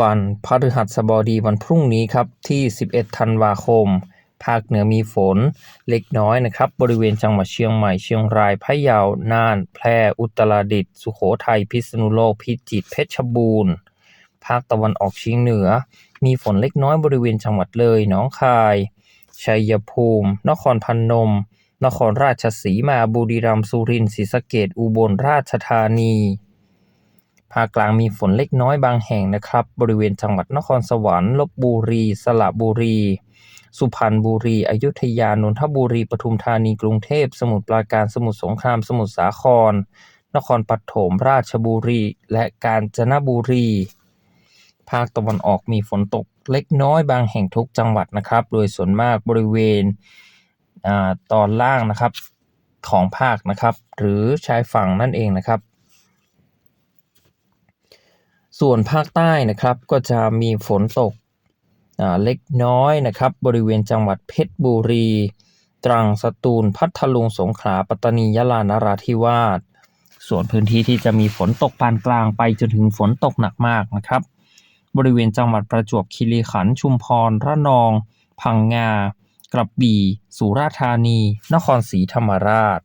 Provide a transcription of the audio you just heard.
วันพฤหัสบดีวันพรุ่งนี้ครับที่ 11 ธันวาคม ภาคเหนือมีฝนเล็กน้อยนะครับ บริเวณจังหวัดเชียงใหม่เชียงรายพะเยาน่าน แพร่อุตรดิตถ์สุโขทัยพิษณุโลกพิจิตรเพชรบูรณ์ภาคตะวันออกเฉียงเหนือ มีฝนเล็กน้อยบริเวณจังหวัดเลยหนองคาย ชัยภูมิ นครพนม นครราชสีมาบุรีรัมย์สุรินทร์ศรีสะเกษอุบลราชธานี ภาคกลางมีฝนเล็กน้อยบางแห่งนะครับ บริเวณจังหวัดนครสวรรค์ลบบุรี สระบุรี สุพรรณบุรี อยุธยา นนทบุรี ปทุมธานี กรุงเทพ สมุทรปราการ สมุทรสงคราม สมุทรสาคร นครปฐม ราชบุรี และกาญจนบุรี ภาคตะวันออกมีฝนตกเล็กน้อยบางแห่งทุกจังหวัดนะครับ โดยส่วนมากบริเวณตอนล่างนะครับของภาคนะครับ หรือชายฝั่งนั่นเองนะครับ ส่วนภาคใต้นะครับก็จะมีฝนตกเล็กน้อยนะครับ บริเวณจังหวัดเพชรบุรี ตรังสตูลพัทลุงสงขลาปัตตานียะลานราธิวาสส่วนพื้นที่ที่จะมีฝนตกปานกลางไปจนถึงฝนตกหนักมากนะครับ บริเวณจังหวัดประจวบคีรีขันธ์ชุมพรระนอง พังงา กระบี่ สุราษฎร์ธานี นครศรีธรรมราช